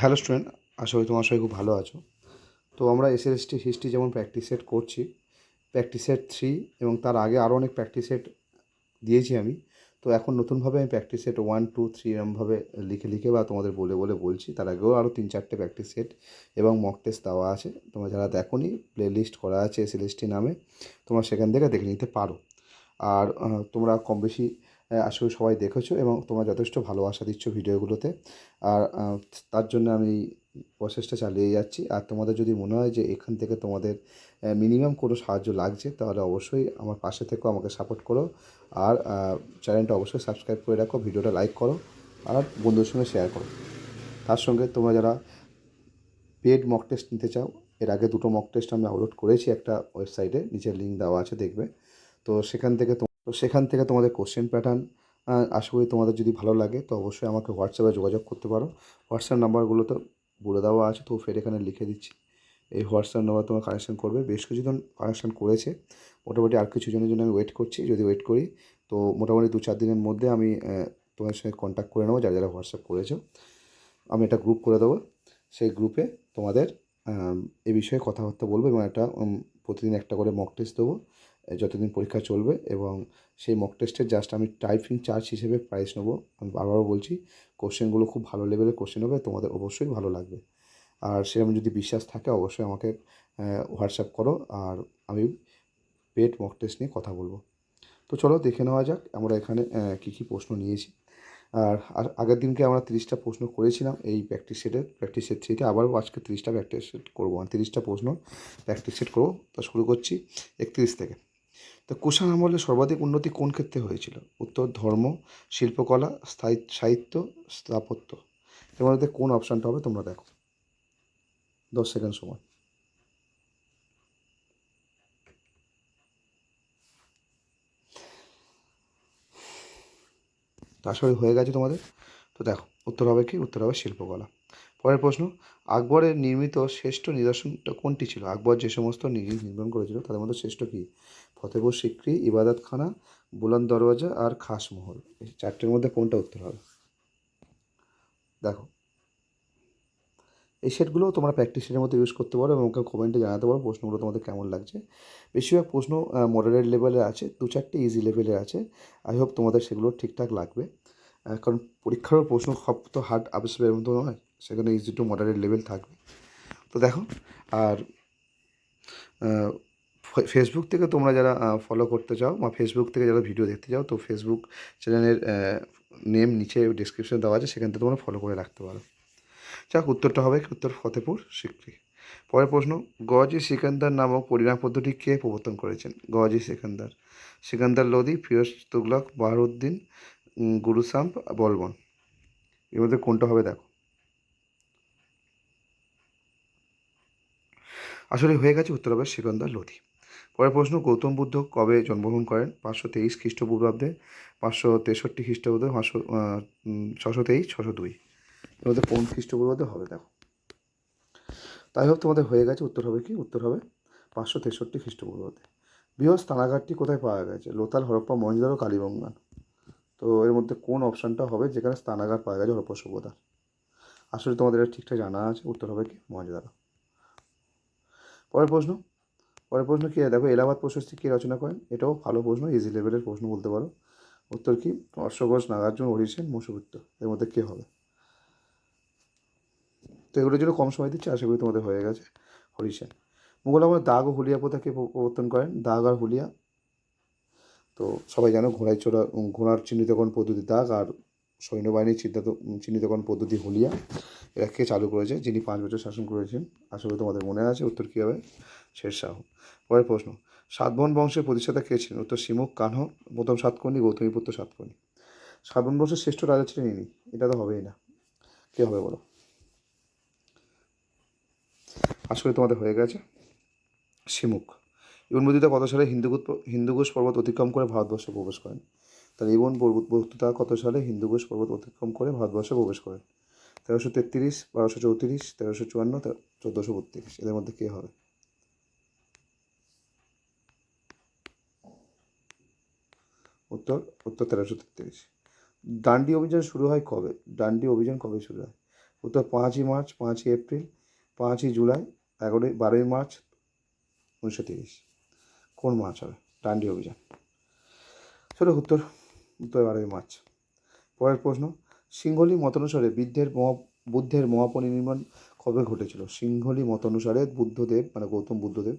Hello student, আশা করি তোমার সবাই খুব ভালো আছো। তো আমরা এস এস টি হিস্ট্রি যেমন প্র্যাকটিস সেট করছি প্র্যাকটিস সেট থ্রি এবং তার আগে আরও অনেক প্র্যাকটিস সেট দিয়েছি আমি। তো এখন নতুনভাবে আমি practice set one two three এরমভাবে লিখে লিখে বা তোমাদের বলে বলে বলছি, তার আগেও আরও তিন চারটে প্র্যাকটিস সেট এবং মক টেস্ট দেওয়া আছে। তোমরা যারা দেখোনি প্লে লিস্ট করা আছে এস এল নামে, তোমরা সেখান থেকে দেখে নিতে পারো। আর তোমরা কম বেশি আশা করি সবাই দেখেছ এবং তোমরা যথেষ্ট ভালোবাসা দিচ্ছ ভিডিওগুলোতে। আর তার জন্য আমি প্রসেসটা চালিয়ে যাচ্ছি। আর তোমাদের যদি মনে হয় যে এখান থেকে তোমাদের মিনিমাম কোনো সাহায্য লাগছে, তাহলে অবশ্যই আমার পাশে থেকেও আমাকে সাপোর্ট করো। আর চ্যানেলটা অবশ্যই সাবস্ক্রাইব করে রাখো, ভিডিওটা লাইক করো, আর বন্ধুদের সঙ্গে শেয়ার করো। তার সঙ্গে তোমরা যারা পেড মক টেস্ট নিতে চাও, এর আগে দুটো মক টেস্ট আমি আপলোড করেছি একটা ওয়েবসাইটে নিচের লিঙ্ক দেওয়া আছে, দেখবে। তো সেখান থেকে তো সেখান থেকে তোমাদের কোশ্চেন প্যাটার্ন আশা করি তোমাদের যদি ভালো লাগে, তো অবশ্যই আমাকে হোয়াটসঅ্যাপে যোগাযোগ করতে পারো। হোয়াটসঅ্যাপ নাম্বারগুলো তো বলে দেওয়া আছে, তো ফের এখানে লিখে দিচ্ছি। এই হোয়াটসঅ্যাপ নাম্বার তোমার কানেকশান করবে। বেশ কিছুজন কানেকশান করেছে। মোটামুটি আর কিছু জনের জন্য আমি ওয়েট করছি, যদি ওয়েট করি, তো মোটামুটি দু চার দিনের মধ্যে আমি তোমার সঙ্গে কন্ট্যাক্ট করে নেব, যারা যারা হোয়াটসঅ্যাপ করেছ। আমি একটা গ্রুপ করে দেবো। সেই গ্রুপে তোমাদের এ বিষয়ে কথাবার্তা বলব এবং একটা প্রতিদিন একটা করে মক টেস্ট দেবো। যতদিন পরীক্ষা চলবে এবং সেই মক টেস্টের জাস্ট আমি টাইপিং চার্জ হিসেবে প্রাইস নেব। আমি বারবারও বলছি কোশ্চেনগুলো খুব ভালো লেভেলের কোশ্চেন হবে, তোমাদের অবশ্যই ভালো লাগবে। আর সেরকম যদি বিশ্বাস থাকে, অবশ্যই আমাকে হোয়াটসঅ্যাপ করো। আর আমি পেট মক টেস্ট নিয়ে কথা বলব। তো চলো দেখে নেওয়া যাক, আমরা এখানে কী কী প্রশ্ন নিয়েছি। আর আর আগের দিনকে আমরা তিরিশটা প্রশ্ন করেছিলাম এই প্র্যাকটিস সেটের প্র্যাকটিস সেট থ্রিতে আবারও আজকে তিরিশটা প্র্যাকটিস সেট করব। মানে তিরিশটা প্রশ্ন প্র্যাকটিস সেট করব। তা শুরু করছি একত্রিশ থেকে। তো কুষাণ আমলে সর্বাধিক উন্নতি কোন ক্ষেত্রে হয়েছিল? উত্তর, ধর্ম, শিল্পকলা সাহিত্য, স্থাপত্য। এর মধ্যে কোন অপশানটা হবে তোমরা দেখো। দশ সেকেন্ড সময়। করি হয়ে গেছে তোমাদের। তো দেখো, উত্তর হবে কি? উত্তর হবে শিল্পকলা। পরের প্রশ্ন, আকবরের নির্মিত শ্রেষ্ঠ নিদর্শনটা কোনটি ছিল? আকবর যে সমস্ত নির্মাণ করেছিল, তাদের মধ্যে শ্রেষ্ঠ কি? ফতেপুর সিক্রি, ইবাদতখানা বুলান দরওয়াজা আর খাসমহল এই চারটের মধ্যে কোনটা উত্তর হবে? দেখো। এই সেটগুলো তোমরা প্র্যাকটিস সেটের মধ্যে ইউজ করতে পারো এবং কমেন্টে জানাতে পারো প্রশ্নগুলো তোমাদের কেমন লাগছে। বেশিরভাগ প্রশ্ন মডারেট লেভেলের আছে, দু চারটে ইজি লেভেলের আছে। আই হোপ তোমাদের সেগুলো ঠিকঠাক লাগবে। কারণ পরীক্ষারও প্রশ্ন সব তো হার্ড আবিষ্কারের মতো নয়, সেখানে ইজি টু মডারেট লেভেল থাকবে। তো দেখো, আর ফেসবুক থেকে তোমরা যারা ফলো করতে চাও বা ফেসবুক থেকে যারা ভিডিও দেখতে চাও, তো ফেসবুক চ্যানেলের নেম নিচে ডিসক্রিপশনে দেওয়া আছে, সেখান থেকে তোমরা ফলো করে রাখতে পারো। যাক, উত্তরটা হবে উত্তর ফতেপুর, সিক্রি। পরের প্রশ্ন, গজি সিকান্দার নামক পরিণাম পদ্ধতি কে প্রবর্তন করেছেন? গজি সিকান্দার। সিকান্দার লোদি ফিরোজ তুগলক, বাহারুদ্দিন গুরুসাম্প, বলবন। এর মধ্যে কোনটা হবে দেখো। আসলে হয়ে গেছে উত্তর হবে সিকান্দার লোধি। পরের প্রশ্ন, গৌতম বুদ্ধ কবে জন্মগ্রহণ করেন? পাঁচশো তেইশ খ্রিস্টপূর্বাব্দে, পাঁচশো তেষট্টি খ্রিস্টাব্দে পাঁচশো ছশো তেইশ, ছশো দুই। তোমাদের কোন খ্রিস্টপূর্বাব্দে হবে দেখো। তাই হোক, তোমাদের হয়ে গেছে, উত্তর হবে কি? উত্তর হবে পাঁচশো তেষট্টি খ্রিস্টপূর্বাব্দে। বৃহৎ স্থানাগারটি কোথায় পাওয়া গেছে? লোতাল হরপ্পা মহেন্দ্র কালীবঙ্গান তো এর মধ্যে কোন অপশানটা হবে যেখানে স্থানাগার পাওয়া গেছে হরপ্পা সভ্যতার আসলে তোমাদের ঠিকঠাক জানা আছে, উত্তর হবে কি? মহেন্দ্রো পরের প্রশ্ন পরের প্রশ্ন কী? দেখো, এলাহাবাদ প্রশস্তি কে রচনা করেন? এটাও ভালো প্রশ্ন ইজি লেভেলের প্রশ্ন বলতে পারো। উত্তর কি? অশ্বঘোষ নাগার্জুন হরিসেন মুসুবিত্ত এর মধ্যে কে হবে? তো এগুলোর জন্য কম সময় দিচ্ছে, আশা করি তোমাদের হয়ে গেছে। হরিসেন মুঘল আমলে দাগ ও হুলিয়া প্রথাকে প্র- প্রবর্তন করেন? দাগ আর হুলিয়া। তো সবাই জানো, ঘোড়ায় চড়া ঘোড়ার চিহ্নিতকরণ পদ্ধতি দাগ আর সৈন্যবাহিনীর চিহ্নিত চিহ্নিতকরণ পদ্ধতি হুলিয়া। এরা কে চালু করেছে? যিনি পাঁচ বছর শাসন করেছেন। আশা করি তোমাদের মনে আছে, উত্তর কী হবে? শেরশাহ। পরের প্রশ্ন, সাতবন বংশের প্রতিষ্ঠাতা কে ছিলেন? উত্তর সিমুখ কানহ, প্রথম সাতকর্ণী গৌতমীপুত্র সাতকর্ণী। সাতবন বংশের শ্রেষ্ঠ রাজা ছিলেন ইনি। এটা তো হবেই না। কে হবে বলো? আসলে তোমাদের হয়ে গেছে। সিমুখ ইবন বতুতা কত সালে হিন্দুকুশ হিন্দুকুশ পর্বত অতিক্রম করে ভারতবর্ষে প্রবেশ করেন? তাহলে ইবন বতুতা কত সালে হিন্দুকুশ পর্বত অতিক্রম করে ভারতবর্ষে প্রবেশ করেন? তেরোশো তেত্রিশ, বারোশো চৌত্রিশ, তেরোশো চুয়ান্ন চোদ্দোশো বত্রিশ। এদের মধ্যে কে হবে? উত্তর উত্তর তেরোশো তেত্রিশ। ডান্ডি অভিযান শুরু হয় কবে? ডান্ডি অভিযান কবে শুরু হয়? উত্তর পাঁচই মার্চ, পাঁচই এপ্রিল, পাঁচই জুলাই, এগারোই, বারোই মার্চ, উনিশশো তিরিশ। কোন মার্চ হবে? ডান্ডি অভিযান। চলো উত্তর উত্তর বারোই মার্চ। পরের প্রশ্ন সিংহলি মতানুসারে বৃদ্ধের মহা, বুদ্ধের মহাপরিনির্মাণ কবে ঘটেছিল? সিংহলি মতানুসারে বুদ্ধদেব মানে গৌতম বুদ্ধদেব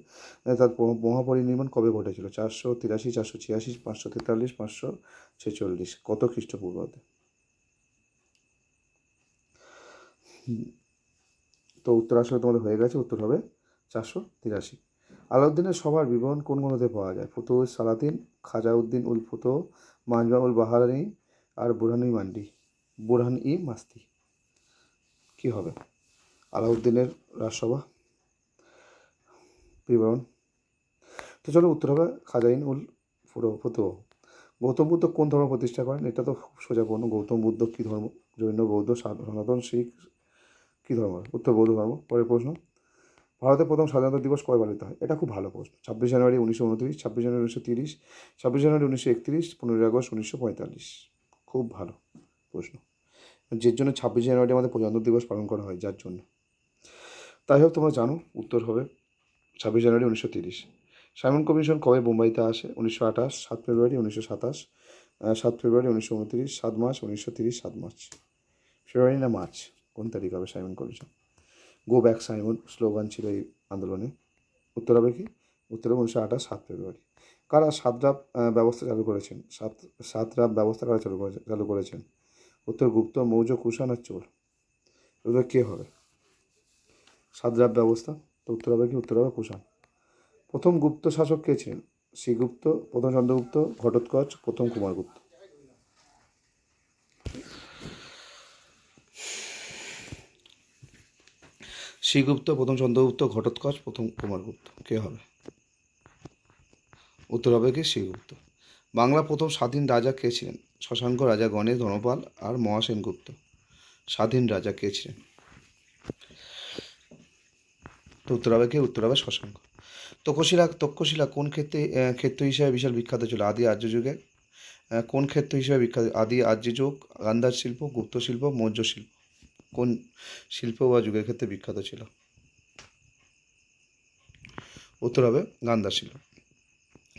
তার মহাপরিনির্মাণ কবে ঘটেছিল? চারশো তিরাশি, চারশো ছিয়াশি, পাঁচশো তেতাল্লিশ, পাঁচশো ছেচল্লিশ। কত খ্রিস্টপূর্বাব্দে তো উত্তর আসলে তোমাদের হয়ে গেছে, উত্তর হবে চারশো তিরাশি। আলাউদ্দিনের সভার বিবরণ কোন গ্রন্থে পাওয়া যায়? ফুতুহ সালাতিন, খাজাউদ্দিন উল ফুতুহ মাজমা উল বাহারানি আর বুরহান মান্ডি। বুরহান ই মাস্তি। কী হবে? আলাউদ্দিনের রাজসভা। বিবরণ। তো চলো উত্তর হবে খাজাইন উল ফুতুহ গৌতম বুদ্ধ কোন ধর্ম প্রতিষ্ঠা করেন? এটা তো খুব সোজা কোনো গৌতম বুদ্ধ কী ধর্ম? জৈন, বৌদ্ধ সনাতন, শিখ কী ধর্ম? উত্তর বৌদ্ধ ধর্ম। পরের প্রশ্ন ভারতের প্রথম স্বাধীনতা দিবস কবে পালিত হয়? এটা খুব ভালো প্রশ্ন। ছাব্বিশ জানুয়ারি উনিশশো উনত্রিশ, ছাব্বিশ জানুয়ারি উনিশশো তিরিশ, ছাব্বিশ জানুয়ারি উনিশশো একত্রিশ, পনেরোই আগস্ট উনিশশো পঁয়তাল্লিশ। খুব ভালো প্রশ্ন। যে জন্য ছাব্বিশ জানুয়ারি আমাদের প্রজাতন্ত্র দিবস পালন করা হয়, যার জন্য। তাই হোক, তোমরা জানো, উত্তর হবে ছাব্বিশ জানুয়ারি উনিশশো তিরিশ। সাইমন কমিশন কবে বোম্বাইতে আসে? উনিশশো আঠাশ, সাত ফেব্রুয়ারি উনিশশো সাতাশ সাত ফেব্রুয়ারি উনিশশো উনত্রিশ, সাত মার্চ উনিশশো তিরিশ, সাত মার্চ। ফেব্রুয়ারি না মার্চ? কোন তারিখ হবে Simon Commission? Go back Simon, slogan ছিল এই আন্দোলনে। উত্তর হবে কি? উত্তর হবে উনিশশো আঠাশ, সাত ফেব্রুয়ারি। কারা সাত রাব ব্যবস্থা চালু করেছেন? সাত সাত রাব ব্যবস্থা কারা চালু করেছেন চালু করেছেন? উত্তর গুপ্ত, মৌর্য, কুষাণ আর চোর। এগুলো কে হবে? সাত ব্যবস্থা। তো উত্তর হবে কি? উত্তর হবে কুষাণ প্রথম গুপ্ত শাসক কে ছিলেন? শ্রীগুপ্ত, প্রথম চন্দ্রগুপ্ত, ঘটোৎকচ, প্রথম কুমারগুপ্ত। শ্রীগুপ্ত, প্রথম চন্দ্রগুপ্ত, ঘটোৎকচ, প্রথম কুমারগুপ্ত। কে হবে? উত্তর হবে কি? শ্রীগুপ্ত। বাংলা প্রথম স্বাধীন রাজা কে ছিলেন? শশাঙ্ক, রাজা গণেশ ধনপাল আর মহাসেনগুপ্ত। স্বাধীন রাজা কে ছিলেন? তো উত্তর হবে কি? উত্তর হবে শশাঙ্ক। তক্ষশিলা তক্ষশিলা কোন ক্ষেত্রে ক্ষেত্র হিসাবে বিশাল বিখ্যাত ছিল? আদি আর্য যুগে। কোন ক্ষেত্র হিসাবে বিখ্যাত? আদি আর্য যুগ, গান্ধার শিল্প, গুপ্ত শিল্প, মৌর্য শিল্প। কোন শিল্প বা যুগের ক্ষেত্রে বিখ্যাত ছিল? উত্তর হবে গান্ধার শিল্প।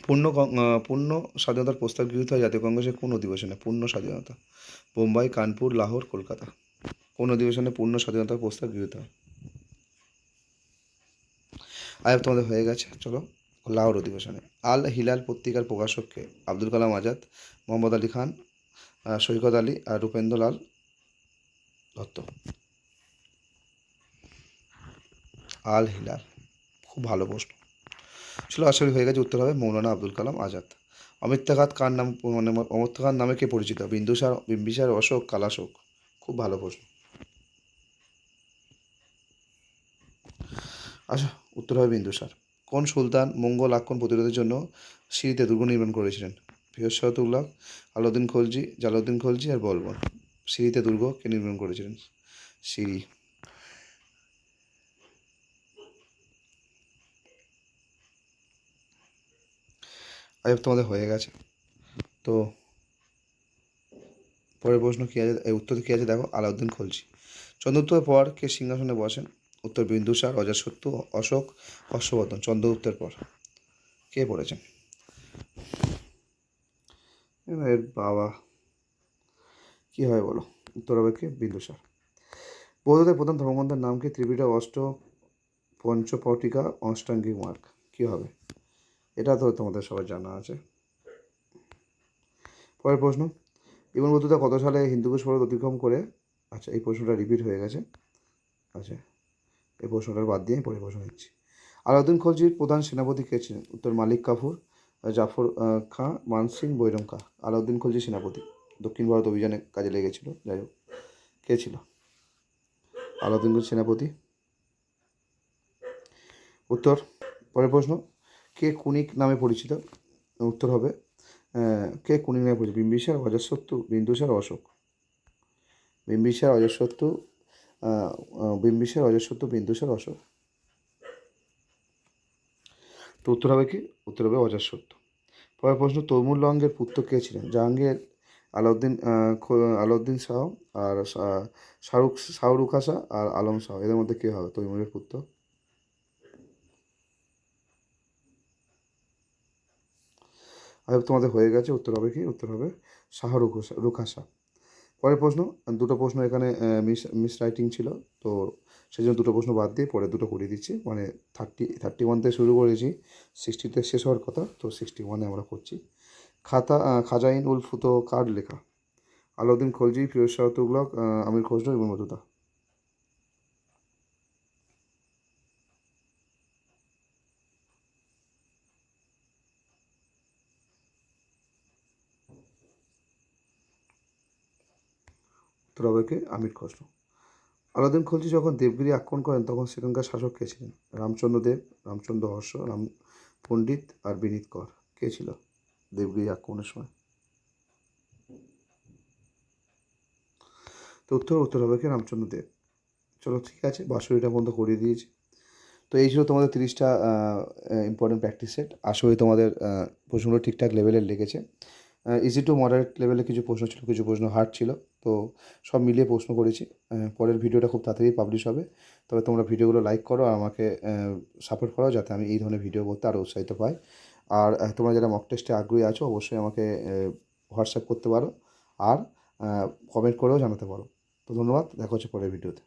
পূর্ণ পূর্ণ স্বাধীনতার প্রস্তাব গৃহীত হয় জাতীয় কংগ্রেসের কোন অধিবেশনে? পূর্ণ স্বাধীনতা। বোম্বাই, কানপুর, লাহোর, কলকাতা। কোন অধিবেশনে পূর্ণ স্বাধীনতার প্রস্তাব গৃহীত হয়? আয়াব তোমাদের হয়ে গেছে। চলো লাহোর অধিবেশনে। আল হিলাল পত্রিকার প্রকাশককে আব্দুল কালাম আজাদ, মোহাম্মদ আলী খান সৈকত আলী আর রূপেন্দ্রলাল দত্ত। আল হিলাল, খুব ভালো প্রশ্ন। চলো আসলে হয়ে গেছে উত্তর হবে মৌলানা আব্দুল কালাম আজাদ। অমিত্যাঘাত কার নাম মানে অমিত্যাঘাত নামে কে পরিচিত? বিন্দুসার, বিম্বিসার, অশোক, কালাশোক? খুব ভালো প্রশ্ন। আচ্ছা উত্তর হবে বিন্দুসার কোন সুলতান মঙ্গল আক্রমণ প্রতিরোধের জন্য সিঁড়িতে দুর্গ নির্মাণ করেছিলেন? ফিরোজ তুল্লাহ আলাউদ্দিন খলজি জালাউদ্দিন খলজি আর বলবন। সিঁড়িতে দুর্গ কে নির্মাণ করেছিলেন। সিঁড়ি। আজ তোমাদের হয়ে গেছে। তো পরের প্রশ্ন কী আছে? উত্তর কী আছে? দেখো, আলাউদ্দিন খলজি। চন্দ্রগুপ্তের পর কে সিংহাসনে বসেন? উত্তর বিন্দুসার অজাসত্য অশোক, হর্ষবর্ধন চন্দ্রগুপ্তের পর। কে পড়েছেন এর বাবা কী হয় বলো? উত্তর হবে কে? বিন্দুসার বৌদ্ধদের প্রধান ধর্মগ্রন্থের নাম কি? ত্রিপিটা অষ্ট পঞ্চপটিকা অষ্টাঙ্গিক মার্গ। কী হবে? এটা তো তোমাদের সবাই জানা আছে। পরের প্রশ্ন ইবন বতুতা কত সালে হিন্দুকুশ পর্বত অতিক্রম করে? আচ্ছা এই প্রশ্নটা রিপিট হয়ে গেছে। আচ্ছা এই প্রশ্নটা বাদ দিয়ে আমি পরের প্রশ্ন দিচ্ছি। আলাউদ্দিন খলজির প্রধান সেনাপতি কে ছিলেন? উত্তর মালিক কাফুর জাফর খাঁ মান সিং বৈরম খাঁ। আলাউদ্দিন খলজি সেনাপতি। দক্ষিণ ভারত অভিযানে কাজে লেগেছিল যাই হোক। কে ছিল? আলাউদ্দিন খলজি সেনাপতি। উত্তর পরের প্রশ্ন। কে কুনিক নামে পরিচিত? উত্তর হবে কে কুনিক নামে পরিচিত? বিম্বিসার অজস্বত্তু বিন্দুসার অশোক। বিম্বিসার আহ, বিম্বিসার অজস্বত্তু বিন্দুসার অশোক তো উত্তর হবে কি? উত্তর হবে অজাস্বত্য পরের প্রশ্ন তৈমুর লঙ্গের পুত্র কে ছিলেন? জাহাঙ্গীর, আলাউদ্দিন আলাউদ্দিন শাহ আর শাহরুখ শাহরুখ হাসা আর আলম শাহ। এদের মধ্যে কে হবে? তৈমুরের পুত্র? হোপ তোমাদের হয়ে গেছে। উত্তর হবে কি? উত্তর হবে শাহরুখ রুখাসা পরের প্রশ্ন, দুটো প্রশ্ন এখানে মিস মিস রাইটিং ছিল, তো সেই জন্য দুটো প্রশ্ন বাদ দিয়ে পরে দুটো করিয়ে দিচ্ছি। মানে থার্টি থার্টি ওয়ান থেকে শুরু করেছি সিক্সটিতে শেষ হওয়ার কথা, তো সিক্সটি ওয়ানে আমরা করছি। খাতা খাজাইন উল ফুতো কার্ড লেখা? আলাউদ্দিন খলজি, ফিরোজ শাহ আমির খসরু এবং মধুদা। উত্তর হবে কে আমির খসরু আলাউদ্দিন খলজি যখন দেবগিরি আক্রমণ করেন, তখন সেখানকার শাসক কে ছিলেন? রামচন্দ্র দেব, রামচন্দ্র হর্ষ, রাম পণ্ডিত আর বিনীত কর। কে ছিল দেবগিরি আক্রমণের সময়? তো উত্তর উত্তর হবে কি রামচন্দ্র দেব। চলো ঠিক আছে বাঁশুড়িটা পর্যন্ত করিয়ে দিয়েছি। তো এই ছিল তোমাদের তিরিশটা ইম্পর্টেন্ট প্র্যাকটিস সেট আশা করি তোমাদের প্রশ্নগুলো ঠিকঠাক লেভেলের লেগেছে। ইজি টু মডারেট লেভেলে কিছু প্রশ্ন ছিল, কিছু প্রশ্ন হার্ড ছিল, তো সব মিলিয়ে প্রশ্ন করেছি। পরের ভিডিওটা খুব তাড়াতাড়ি পাবলিশ হবে। তবে তোমরা ভিডিওগুলো লাইক করো আর আমাকে সাপোর্ট করো যাতে আমি এই ধরনের ভিডিও করতে আরও উৎসাহিত পাই। আর তোমরা যারা মক টেস্টে আগ্রহী আছো, অবশ্যই আমাকে হোয়াটসঅ্যাপ করতে পারো। আর কমেন্ট করেও জানাতে পারো। তো ধন্যবাদ, দেখা হচ্ছে পরের ভিডিওতে